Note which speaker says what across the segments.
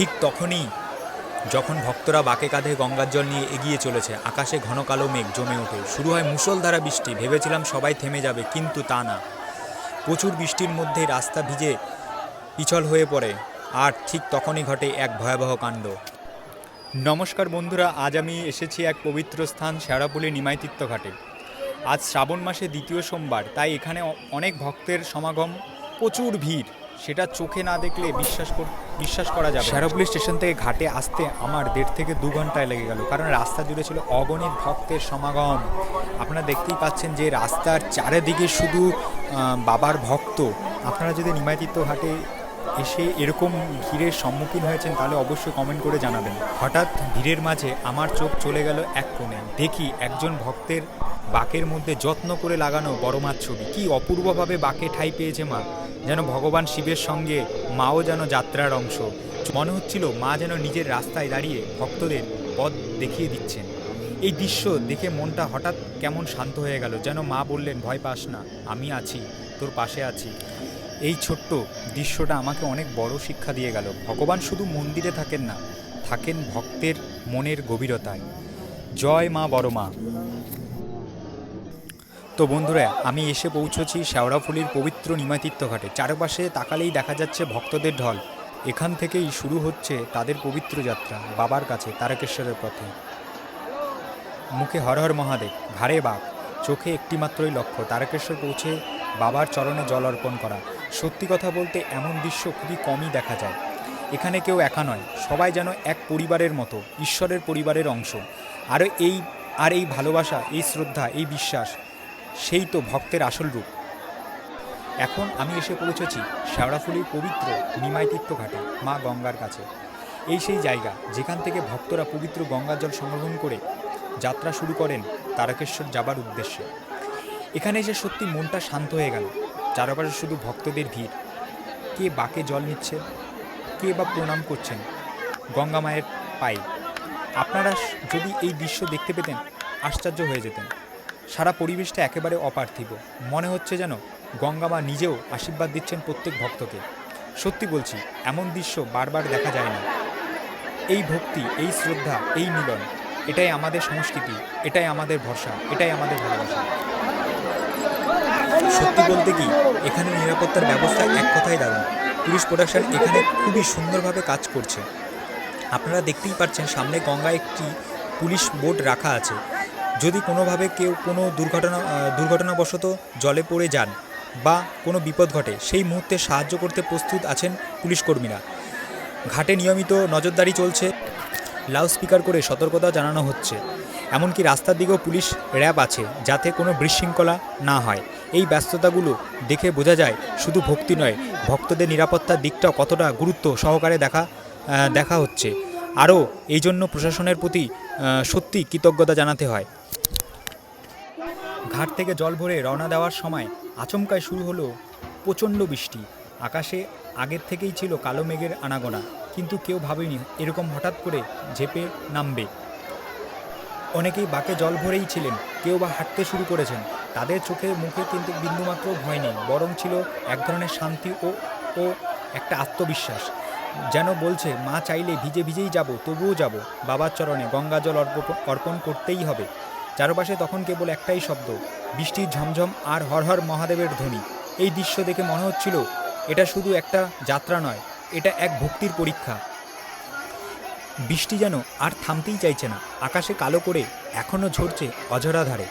Speaker 1: ঠিক তখনই যখন ভক্তরা বাঁকে কাঁধে গঙ্গার জল নিয়ে এগিয়ে চলেছে, আকাশে ঘন কালো মেঘ জমে ওঠে। শুরু হয় মুষলধারা বৃষ্টি, ভেবেছিলাম সবাই থেমে যাবে, কিন্তু তা না। প্রচুর বৃষ্টির মধ্যে রাস্তা ভিজে পিছল হয়ে পড়ে, আর ঠিক তখনই ঘটে এক ভয়াবহ কাণ্ড। নমস্কার বন্ধুরা, আজ আমি এসেছি এক পবিত্র স্থান শেওড়াপুলি নিমাইতীর্থ ঘাটে। আজ শ্রাবণ মাসে দ্বিতীয় সোমবার, তাই এখানে অনেক ভক্তের সমাগম, প্রচুর ভিড়। সেটা চোখে না দেখলে বিশ্বাস কর- বিশ্বাস করা যাবে শ্যারোপুলি স্টেশন থেকে ঘাটে আসতে আমার দেড় থেকে দু ঘন্টায় লেগে গেল, কারণ রাস্তা জুড়ে ছিল অগণিত ভক্তের সমাগম। আপনারা দেখতেই পাচ্ছেন যে রাস্তার চারিদিকে শুধু বাবার ভক্ত। আপনারা যদি নিমাইতীর্থ ঘাটে এসে এরকম ভিড়ের সম্মুখীন হয়েছেন তাহলে অবশ্যই কমেন্ট করে জানাবেন। হঠাৎ ভিড়ের মাঝে আমার চোখ চলে গেল এক কোণে। দেখি একজন ভক্তের বাকের মধ্যে যত্ন করে লাগানো বড় মাছ ছবি। কি অপূর্বভাবে বাকে ঠাই পেয়েছে মা। যেন ভগবান শিবের সঙ্গে মাও যেন যাত্রার অংশ। মনে হচ্ছিল মা যেন নিজের রাস্তায় দাঁড়িয়ে ভক্তদের পথ দেখিয়ে দিচ্ছেন। এই দৃশ্য দেখে মনটা হঠাৎ কেমন শান্ত হয়ে গেল। যেন মা বললেন, ভয় পাস না, আমি আছি, তোর পাশে আছি। এই ছোট্ট দৃশ্যটা আমাকে অনেক বড় শিক্ষা দিয়ে গেল। ভগবান শুধু মন্দিরে থাকেন না, থাকেন ভক্তের মনের গভীরতায়। জয় মা বড় মা তো বন্ধুরা, আমি এসে পৌঁছেছি শেওড়াফুলির পবিত্র নিমাতীর্থ ঘাটে। চারপাশে তাকালেই দেখা যাচ্ছে ভক্তদের ঢল। এখান থেকেই শুরু হচ্ছে তাদের পবিত্র যাত্রা, বাবার কাছে, তারকেশ্বরের পথে। মুখে হর হর মহাদেব, ঘাড়ে বাঘ, চোখে একটিমাত্রই লক্ষ্য, তারকেশ্বর পৌঁছে বাবার চরণে জল অর্পণ করা। সত্যি কথা বলতে এমন দৃশ্য খুবই কমই দেখা যায়। এখানে কেউ একা নয়, সবাই যেন এক পরিবারের মতো, ঈশ্বরের পরিবারের অংশ। আর এই আর এই ভালোবাসা, এই শ্রদ্ধা, এই বিশ্বাস, সেই তো ভক্তের আসল রূপ। এখন আমি এসে পৌঁছেছি শেওড়াফুলির পবিত্র নিমাই তীর্থ ঘাটে মা গঙ্গার কাছে। এই সেই জায়গা যেখান থেকে ভক্তরা পবিত্র গঙ্গার জল সংগ্রহণ করে যাত্রা শুরু করেন তারকেশ্বর যাবার উদ্দেশ্যে। এখানে এসে সত্যি মনটা শান্ত হয়ে গেল। চারপাশে শুধু ভক্তদের ভিড়। কে বাকে জল নিচ্ছে, কে বা প্রণাম করছেন গঙ্গা মায়ের পায়ে। আপনারা যদি এই দৃশ্য দেখতে পেতেন, আশ্চর্য হয়ে যেতেন। সারা পরিবেশটা একেবারে অপার্থিব। মনে হচ্ছে যেন গঙ্গা মা নিজেও আশীর্বাদ দিচ্ছেন প্রত্যেক ভক্তকে। সত্যি বলছি, এমন দৃশ্য বারবার দেখা যায় না। এই ভক্তি, এই শ্রদ্ধা, এই মিলন, এটাই আমাদের সংস্কৃতি, এটাই আমাদের ভরসা, এটাই আমাদের ভালোবাসা। সত্যি বলতে কি, এখানে নিরাপত্তার ব্যবস্থা এক কথাই দারুণ। পুলিশ প্রোডাকশন এখানে খুবই সুন্দরভাবে কাজ করছে। আপনারা দেখতেই পাচ্ছেন সামনে গঙ্গায় একটি পুলিশ বোট রাখা আছে। যদি কোনোভাবে কেউ কোনো দুর্ঘটনা দুর্ঘটনাবশত জলে পড়ে যান বা কোনো বিপদ ঘটে, সেই মুহূর্তে সাহায্য করতে প্রস্তুত আছেন পুলিশ কর্মীরা। ঘাটে নিয়মিত নজরদারি চলছে, লাউডস্পিকার করে সতর্কতা জানানো হচ্ছে। এমনকি রাস্তার দিকেও পুলিশ র্যাব আছে, যাতে কোনো বিশৃঙ্খলা না হয়। এই ব্যস্ততাগুলো দেখে বোঝা যায় শুধু ভক্তি নয়, ভক্তদের নিরাপত্তার দিকটাও কতটা গুরুত্ব সহকারে দেখা দেখা হচ্ছে। আরও এই জন্য প্রশাসনের প্রতি সত্যি কৃতজ্ঞতা জানাতে হয়। ঘাট থেকে জল ভরে রওনা দেওয়ার সময় আচমকায় শুরু হলো প্রচণ্ড বৃষ্টি। আকাশে আগের থেকেই ছিল কালো মেঘের আনাগোনা, কিন্তু কেউ ভাবেনি এরকম হঠাৎ করে ঝেপে নামবে। অনেকেই বাকে জল ভরেই ছিলেন, কেউ বা হাঁটতে শুরু করেছেন। তাদের চোখে মুখে কিন্তু বিন্দুমাত্র ভয় নেই, বরং ছিল এক ধরনের শান্তি ও ও একটা আত্মবিশ্বাস। যেন বলছে, মা চাইলে ভিজে ভিজেই যাব, তবুও যাব। বাবার চরণে গঙ্গা জল অর্প- অর্পণ করতেই হবে। চারপাশে তখন কেবল একটাই শব্দ, বৃষ্টির ঝমঝম আর হর হর মহাদেবের ধ্বনি। এই দৃশ্য দেখে মনে হচ্ছিল, এটা শুধু একটা যাত্রা নয়, এটা এক ভক্তির পরীক্ষা। বৃষ্টি যেন আর থামতেই চাইছে না, আকাশে কালো করে এখনও ঝরছে অঝরা ধারে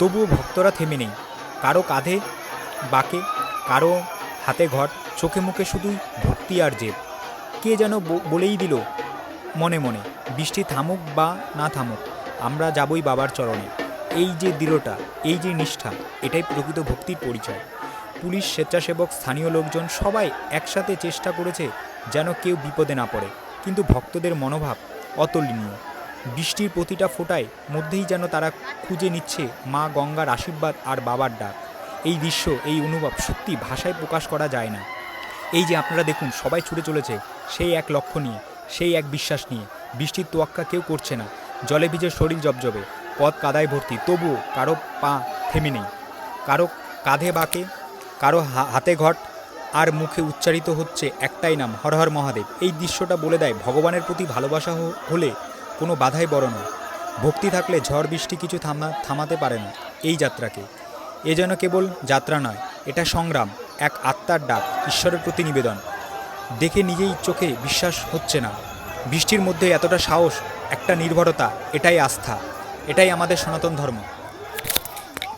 Speaker 1: তবুও ভক্তরা থেমে নেই। কারও কাঁধে বাঁকে, কারও হাতে ঘট, চোখে মুখে শুধুই ভক্তি আর জেদ। কে যেন বলেই দিল, মনে মনে, বৃষ্টি থামুক বা না থামুক, আমরা যাবই বাবার চরণে। এই যে দৃঢ়তা, এই যে নিষ্ঠা, এটাই প্রকৃত ভক্তির পরিচয়। পুলিশ, স্বেচ্ছাসেবক, স্থানীয় লোকজন সবাই একসাথে চেষ্টা করেছে যেন কেউ বিপদে না পড়ে। কিন্তু ভক্তদের মনোভাব অতুলনীয়। বৃষ্টির প্রতিটা ফোঁটায় মধ্যেই যেন তারা খুঁজে নিচ্ছে মা গঙ্গার আশীর্বাদ আর বাবার ডাক। এই দৃশ্য, এই অনুভব সত্যি ভাষায় প্রকাশ করা যায় না। এই যে আপনারা দেখুন, সবাই ছুটে চলেছে সেই এক লক্ষ্য নিয়ে, সেই এক বিশ্বাস নিয়ে। বৃষ্টির তোয়াক্কা কেউ করছে না। জলে ভিজে শরীর জবজবে। পথ কাদায় ভর্তি। তবুও কারও পা থেমে নেই। কারও কাঁধে বাঁকে, কারও হাতে ঘট, আর মুখে উচ্চারিত হচ্ছে একটাই নাম, হর হর মহাদেব। এই দৃশ্যটা বলে দেয় ভগবানের প্রতি ভালোবাসা হলে কোনো বাধাই বড় নয়। ভক্তি থাকলে ঝড় বৃষ্টি কিছু থামা, থামাতে পারে না এই যাত্রাকে। এ যেন কেবল যাত্রা নয়, এটা সংগ্রাম, এক আত্মার ডাক, ঈশ্বরের প্রতি নিবেদন। দেখে নিজেই চোখে বিশ্বাস হচ্ছে না। বৃষ্টির মধ্যে এতটা সাহস, একটা নির্ভরতা, এটাই আস্থা, এটাই আমাদের সনাতন ধর্ম।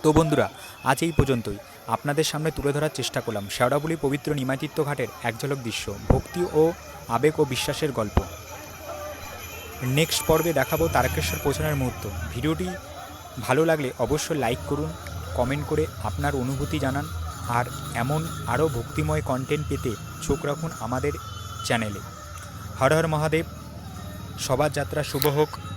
Speaker 1: তো বন্ধুরা, আজ এই পর্যন্তই। আপনাদের সামনে তুলে ধরার চেষ্টা করলাম শেওড়াবুলি পবিত্র নিমাতীর্থ ঘাটের এক ঝলক দৃশ্য, ভক্তি ও আবেগ ও বিশ্বাসের গল্প। নেক্সট পর্বে দেখাবো তারকেশ্বর পৌঁছানোর মুহূর্ত। ভিডিওটি ভালো লাগলে অবশ্যই লাইক করুন কমেন্ট করে আপনার অনুভূতি জানান, আর এমন আরও ভক্তিময় কন্টেন্ট পেতে চোখ রাখুন আমাদের চ্যানেলে হর হর মহাদেব, সবার যাত্রা শুভ হোক।